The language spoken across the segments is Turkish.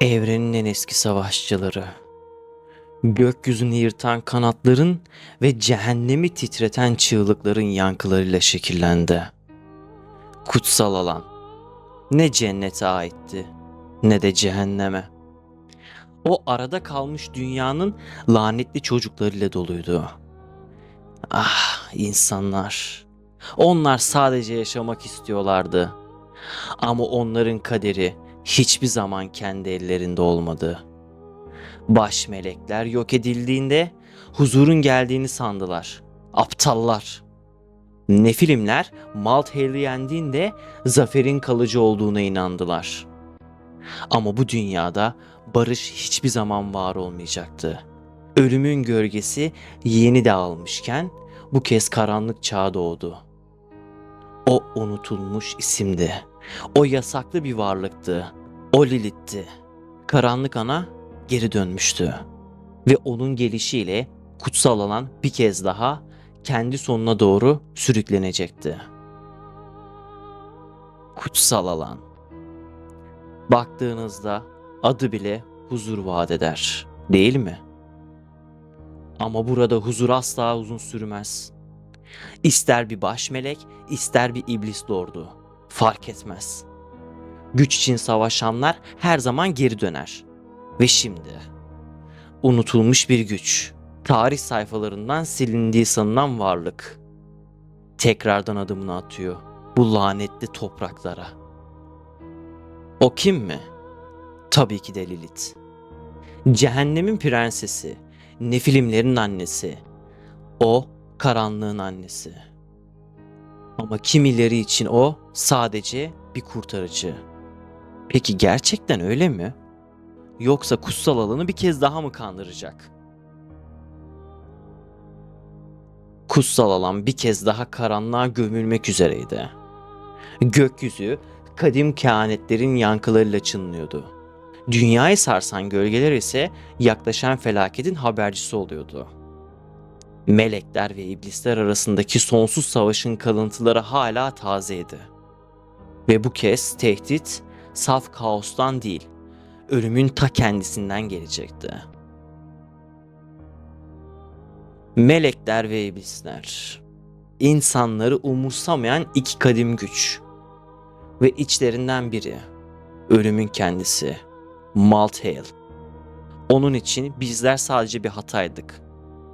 Evrenin en eski savaşçıları. Gökyüzünü yırtan kanatların ve cehennemi titreten çığlıkların yankılarıyla şekillendi. Kutsal alan. Ne cennete aitti ne de cehenneme. O arada kalmış dünyanın lanetli çocuklarıyla doluydu. Ah insanlar. Onlar sadece yaşamak istiyorlardı. Ama onların kaderi hiçbir zaman kendi ellerinde olmadı. Baş melekler yok edildiğinde huzurun geldiğini sandılar. Aptallar. Nefilimler Malthail'i yendiğinde zaferin kalıcı olduğuna inandılar. Ama bu dünyada barış hiçbir zaman var olmayacaktı. Ölümün gölgesi yeni de almışken bu kez karanlık çağ doğdu. O unutulmuş isimdi. O yasaklı bir varlıktı. O Lilith'ti. Karanlık ana geri dönmüştü. Ve onun gelişiyle kutsal alan bir kez daha kendi sonuna doğru sürüklenecekti. Kutsal alan. Baktığınızda adı bile huzur vaat eder, değil mi? Ama burada huzur asla uzun sürmez. İster bir baş melek, ister bir iblis lordu. Fark etmez. Güç için savaşanlar her zaman geri döner. Ve şimdi unutulmuş bir güç. Tarih sayfalarından silindiği sanılan varlık. Tekrardan adımını atıyor bu lanetli topraklara. O kim mi? Tabii ki de Lilith. Cehennemin prensesi, Nefilimlerin annesi. O karanlığın annesi. Ama kimileri için o sadece bir kurtarıcı. Peki gerçekten öyle mi? Yoksa kutsal alanı bir kez daha mı kandıracak? Kutsal alan bir kez daha karanlığa gömülmek üzereydi. Gökyüzü kadim kehanetlerin yankılarıyla çınlıyordu. Dünyayı sarsan gölgeler ise yaklaşan felaketin habercisi oluyordu. Melekler ve iblisler arasındaki sonsuz savaşın kalıntıları hala tazeydi. Ve bu kez tehdit saf kaostan değil, ölümün ta kendisinden gelecekti. Melekler ve iblisler, insanları umursamayan iki kadim güç ve içlerinden biri ölümün kendisi, Malthael. Onun için bizler sadece bir hataydık.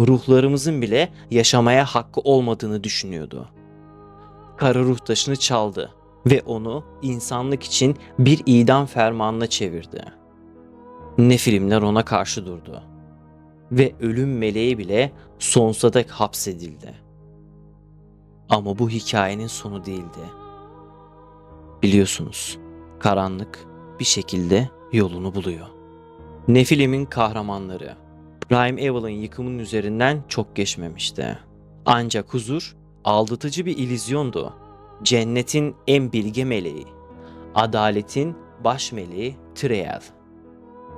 Ruhlarımızın bile yaşamaya hakkı olmadığını düşünüyordu. Kara ruh taşını çaldı ve onu insanlık için bir idam fermanına çevirdi. Nefilimler ona karşı durdu. Ve ölüm meleği bile sonsuza dek hapsedildi. Ama bu hikayenin sonu değildi. Biliyorsunuz, karanlık bir şekilde yolunu buluyor. Nefilim'in kahramanları Prime Evil'ın yıkımının üzerinden çok geçmemişti. Ancak huzur aldatıcı bir illüzyondu. Cennetin en bilge meleği, adaletin baş meleği Triel.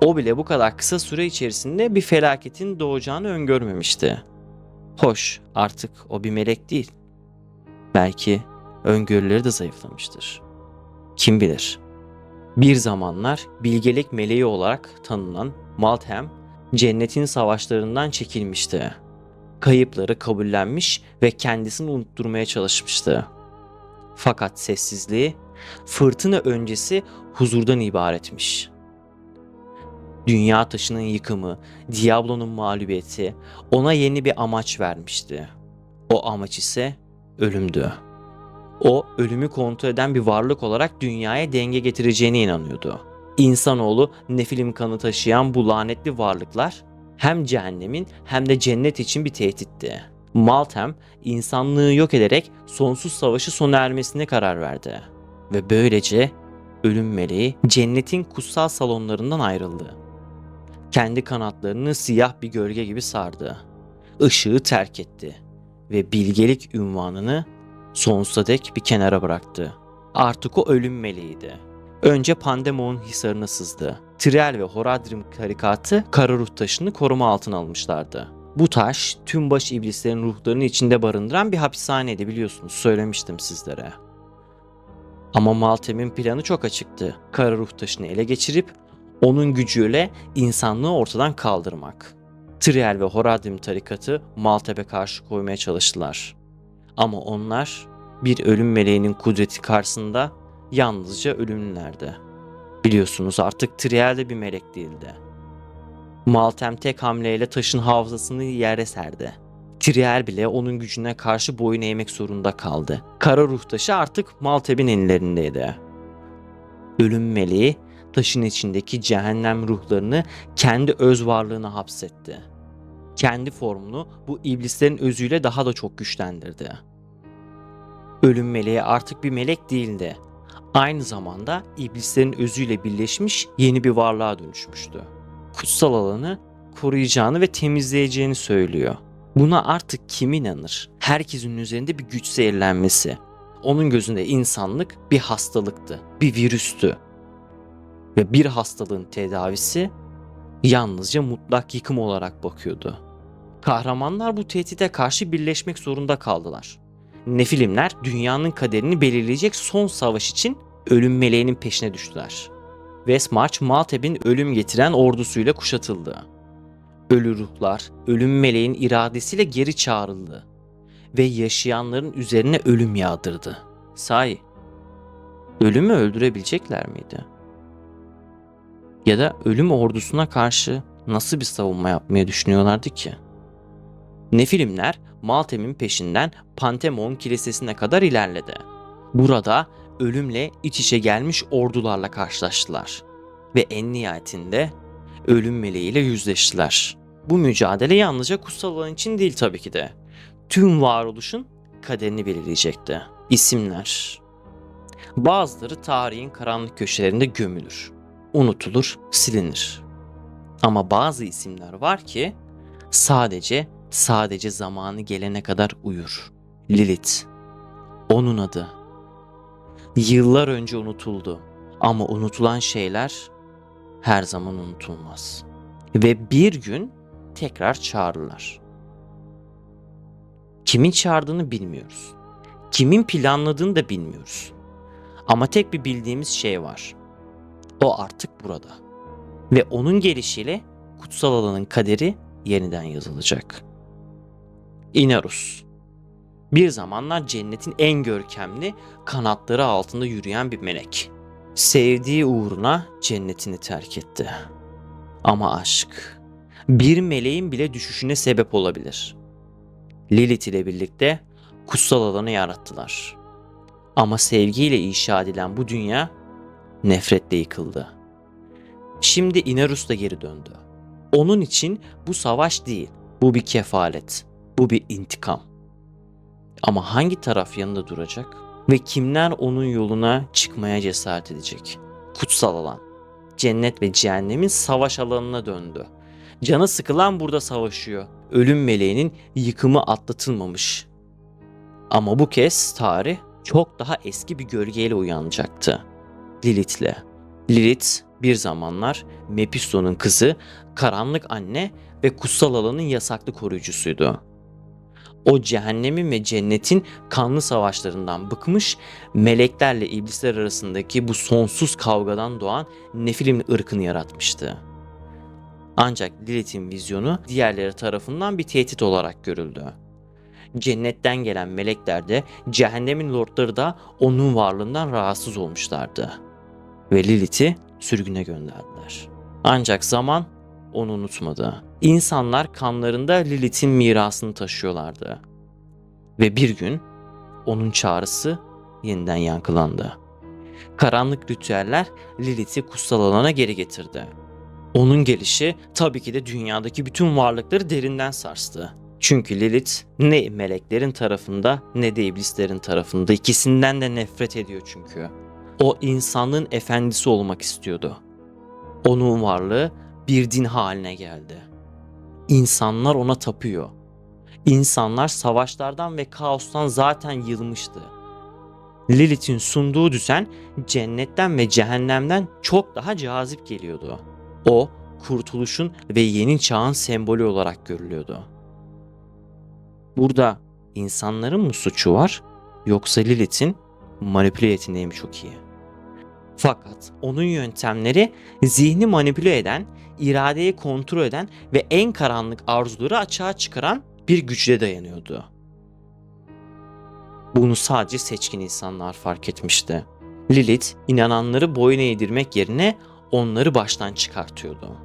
O bile bu kadar kısa süre içerisinde bir felaketin doğacağını öngörmemişti. Hoş, artık o bir melek değil. Belki öngörüleri de zayıflamıştır. Kim bilir? Bir zamanlar bilgelik meleği olarak tanınan Malthem, cennetin savaşlarından çekilmişti. Kayıpları kabullenmiş ve kendisini unutturmaya çalışmıştı. Fakat sessizliği fırtına öncesi huzurdan ibaretmiş. Dünya taşının yıkımı, Diablo'nun mağlubiyeti ona yeni bir amaç vermişti. O amaç ise ölümdü. O ölümü kontrol eden bir varlık olarak dünyaya denge getireceğine inanıyordu. İnsanoğlu nefilim kanı taşıyan bu lanetli varlıklar hem cehennemin hem de cennet için bir tehditti. Maltem insanlığı yok ederek sonsuz savaşı sona ermesine karar verdi. Ve böylece ölüm meleği cennetin kutsal salonlarından ayrıldı. Kendi kanatlarını siyah bir gölge gibi sardı. Işığı terk etti ve bilgelik ünvanını sonsuza dek bir kenara bıraktı. Artık o ölüm meleğiydi. Önce Pandemon hisarına sızdı. Triel ve Horadrim tarikatı kara ruh taşını koruma altına almışlardı. Bu taş tüm baş iblislerin ruhlarını içinde barındıran bir hapishaneydi biliyorsunuz söylemiştim sizlere. Ama Maltem'in planı çok açıktı. Kara ruh taşını ele geçirip Onun gücüyle insanlığı ortadan kaldırmak. Triel ve Horadim tarikatı Maltep'e karşı koymaya çalıştılar. Ama onlar bir ölüm meleğinin kudreti karşısında yalnızca ölümlülerdi. Biliyorsunuz artık Triel de bir melek değildi. Maltem tek hamleyle taşın hafızasını yere serdi. Triel bile onun gücüne karşı boyun eğmek zorunda kaldı. Kara ruh taşı artık Malteb'in ellerindeydi. Ölüm meleği taşın içindeki cehennem ruhlarını kendi öz varlığına hapsetti. Kendi formunu bu iblislerin özüyle daha da çok güçlendirdi. Ölüm meleği artık bir melek değildi. Aynı zamanda iblislerin özüyle birleşmiş yeni bir varlığa dönüşmüştü. Kutsal alanı koruyacağını ve temizleyeceğini söylüyor. Buna artık kim inanır? Herkesin üzerinde bir güç zehirlenmesi. Onun gözünde insanlık bir hastalıktı, bir virüstü. Ve bir hastalığın tedavisi yalnızca mutlak yıkım olarak bakıyordu. Kahramanlar bu tehdide karşı birleşmek zorunda kaldılar. Nefilimler dünyanın kaderini belirleyecek son savaş için ölüm meleğinin peşine düştüler. Westmarch Malteb'in ölüm getiren ordusuyla kuşatıldı. Ölü ruhlar ölüm meleğin iradesiyle geri çağrıldı ve yaşayanların üzerine ölüm yağdırdı. Sahi ölümü öldürebilecekler miydi? Ya da ölüm ordusuna karşı nasıl bir savunma yapmayı düşünüyorlardı ki? Nefilimler Maltem'in peşinden Pantemon kilisesine kadar ilerledi. Burada ölümle iç içe gelmiş ordularla karşılaştılar ve en nihayetinde ölüm meleğiyle yüzleştiler. Bu mücadele yalnızca kutsal alan için değil tabii ki de. Tüm varoluşun kaderini belirleyecekti. İsimler. Bazıları tarihin karanlık köşelerinde gömülür, unutulur, silinir. Ama bazı isimler var ki sadece sadece zamanı gelene kadar uyur. Lilith. Onun adı. Yıllar önce unutuldu ama unutulan şeyler her zaman unutulmaz. Ve bir gün tekrar çağırırlar. Kimin çağırdığını bilmiyoruz. Kimin planladığını da bilmiyoruz. Ama tek bir bildiğimiz şey var. O artık burada. Ve onun gelişiyle kutsal alanın kaderi yeniden yazılacak. Inarus. Bir zamanlar cennetin en görkemli, kanatları altında yürüyen bir melek. Sevdiği uğruna cennetini terk etti. Ama aşk bir meleğin bile düşüşüne sebep olabilir. Lilith ile birlikte kutsal alanı yarattılar. Ama sevgiyle inşa edilen bu dünya nefretle yıkıldı. Şimdi Inarus da geri döndü. Onun için bu savaş değil, bu bir kefalet, bu bir intikam. Ama hangi taraf yanında duracak ve kimler onun yoluna çıkmaya cesaret edecek? Kutsal alan, cennet ve cehennemin savaş alanına döndü. Canı sıkılan burada savaşıyor. Ölüm meleğinin yıkımı atlatılmamış. Ama bu kez tarih çok daha eski bir gölgeyle uyanacaktı. Lilith'le. Lilith bir zamanlar Mephisto'nun kızı, karanlık anne ve kutsal alanın yasaklı koruyucusuydu. O cehennemin ve cennetin kanlı savaşlarından bıkmış, meleklerle iblisler arasındaki bu sonsuz kavgadan doğan Nefilim ırkını yaratmıştı. Ancak Lilith'in vizyonu diğerleri tarafından bir tehdit olarak görüldü. Cennetten gelen melekler de cehennemin lordları da onun varlığından rahatsız olmuşlardı. Ve Lilith'i sürgüne gönderdiler. Ancak zaman onu unutmadı. İnsanlar kanlarında Lilith'in mirasını taşıyorlardı. Ve bir gün onun çağrısı yeniden yankılandı. Karanlık ritüeller Lilith'i kutsal alana geri getirdi. Onun gelişi tabii ki de dünyadaki bütün varlıkları derinden sarstı. Çünkü Lilith ne meleklerin tarafında ne de iblislerin tarafında. İkisinden de nefret ediyor çünkü. O insanlığın efendisi olmak istiyordu. Onun varlığı bir din haline geldi. İnsanlar ona tapıyor. İnsanlar savaşlardan ve kaostan zaten yılmıştı. Lilith'in sunduğu düzen cennetten ve cehennemden çok daha cazip geliyordu. O kurtuluşun ve yeni çağın sembolü olarak görülüyordu. Burada insanların mı suçu var yoksa Lilith'in manipüle yeteneği mi çok iyi? Fakat onun yöntemleri zihni manipüle eden, iradeyi kontrol eden ve en karanlık arzuları açığa çıkaran bir güçle dayanıyordu. Bunu sadece seçkin insanlar fark etmişti. Lilith inananları boyun eğdirmek yerine onları baştan çıkartıyordu.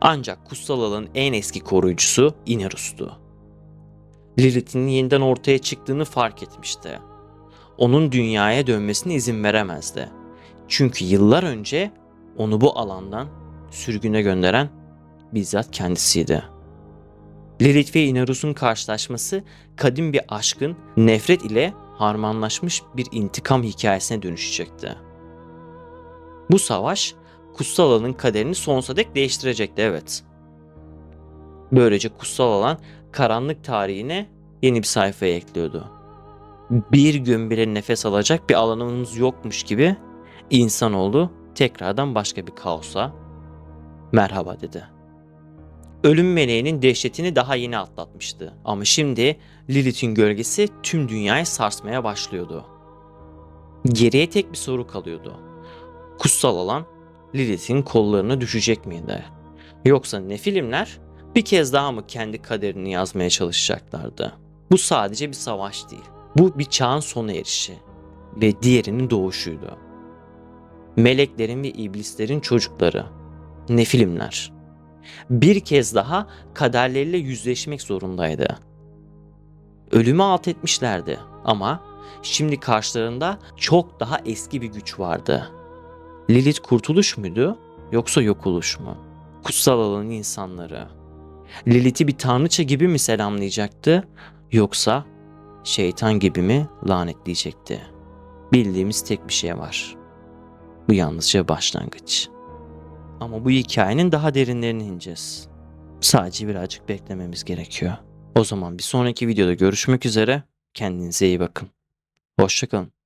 Ancak kutsal alanın en eski koruyucusu Inerus'tu. Lilith'in yeniden ortaya çıktığını fark etmişti. Onun dünyaya dönmesine izin veremezdi. Çünkü yıllar önce onu bu alandan sürgüne gönderen bizzat kendisiydi. Lilith ve Inarus'un karşılaşması kadim bir aşkın nefret ile harmanlaşmış bir intikam hikayesine dönüşecekti. Bu savaş kutsal alanın kaderini sonsuza dek değiştirecekti evet. Böylece kutsal alan karanlık tarihine yeni bir sayfaya ekliyordu. Bir gün bile nefes alacak bir alanımız yokmuş gibi insanoğlu tekrardan başka bir kaosa merhaba dedi. Ölüm meleğinin dehşetini daha yeni atlatmıştı. Ama şimdi Lilith'in gölgesi tüm dünyayı sarsmaya başlıyordu. Geriye tek bir soru kalıyordu. Kutsal alan Lilith'in kollarına düşecek miydi? Yoksa Nefilimler bir kez daha mı kendi kaderini yazmaya çalışacaklardı? Bu sadece bir savaş değil. Bu bir çağın sona erişi ve diğerinin doğuşuydu. Meleklerin ve iblislerin çocukları, Nefilimler bir kez daha kaderleriyle yüzleşmek zorundaydı. Ölümü alt etmişlerdi ama şimdi karşılarında çok daha eski bir güç vardı. Lilith kurtuluş muydu yoksa yok oluş mu? Kutsal alanın insanları. Lilith'i bir tanrıça gibi mi selamlayacaktı yoksa şeytan gibi mi lanetleyecekti? Bildiğimiz tek bir şey var. Bu yalnızca başlangıç. Ama bu hikayenin daha derinlerine ineceğiz. Sadece birazcık beklememiz gerekiyor. O zaman bir sonraki videoda görüşmek üzere. Kendinize iyi bakın. Hoşçakalın.